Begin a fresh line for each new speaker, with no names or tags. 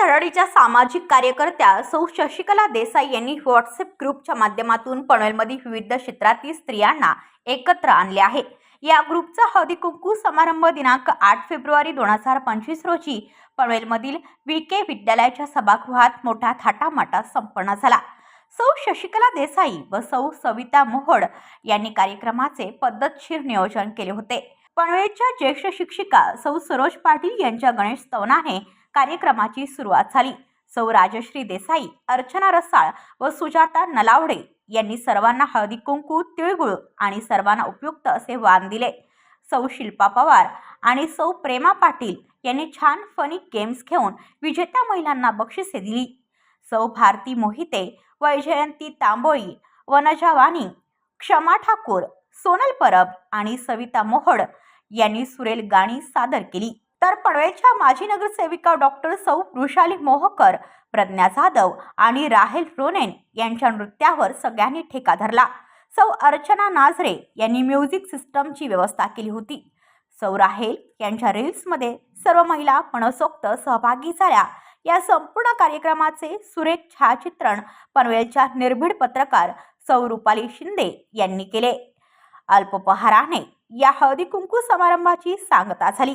धडाडीच्या सामाजिक कार्यकर्त्या सौ शशिकला देसाई यांनी व्हॉट्सअप ग्रुपच्या माध्यमातून पनवेलमधील विविध क्षेत्रातील स्त्रियांना एकत्र आणले आहे. या ग्रुपचा हळदी कुंकू समारंभ दिनांक आठ फेब्रुवारी दोन हजार पंचवीस रोजी पनवेलमधील व्ही के विद्यालयाच्या सभागृहात मोठा थाटामाटात संपन्न झाला. सौ शशिकला देसाई व सौ सविता मोहोड यांनी कार्यक्रमाचे पद्धतशीर नियोजन केले होते. पनवेलच्या ज्येष्ठ शिक्षिका सौ सरोज पाटील यांच्या गणेश स्तवनाने कार्यक्रमाची सुरुवात झाली. सौ राजश्री देसाई अर्चना रसाळ व सुजाता नलावडे यांनी सर्वांना हळदी कुंकू तिळगुळ आणि सर्वांना उपयुक्त असे वाण दिले. सौ शिल्पा पवार आणि सौ प्रेमा पाटील यांनी छान फनी गेम्स घेऊन विजेत्या महिलांना बक्षिसे दिली. सौ भारती मोहिते वैजयंती तांबोळी वनजा वाणी क्षमा ठाकूर सोनल परब आणि सविता मोहड यांनी सुरेल गाणी सादर केली. तर पनवेलच्या माजी नगरसेविका डॉक्टर सौ वृषाली मोहकर प्रज्ञा जाधव आणि राहेल रोनेन यांच्या नृत्यावर सगळ्यांनी ठेका धरला. सौ अर्चना नाझरे यांनी म्युझिक सिस्टमची व्यवस्था केली होती. सौ राहेल यांच्या रील्समध्ये सर्व महिला मनसोक्त सहभागी झाल्या. या संपूर्ण कार्यक्रमाचे सुरेख छायाचित्रण पनवेलच्या निर्भीड पत्रकार सौ रुपाली शिंदे यांनी केले. अल्पोपहाराने या हळदी कुंकू समारंभाची सांगता झाली.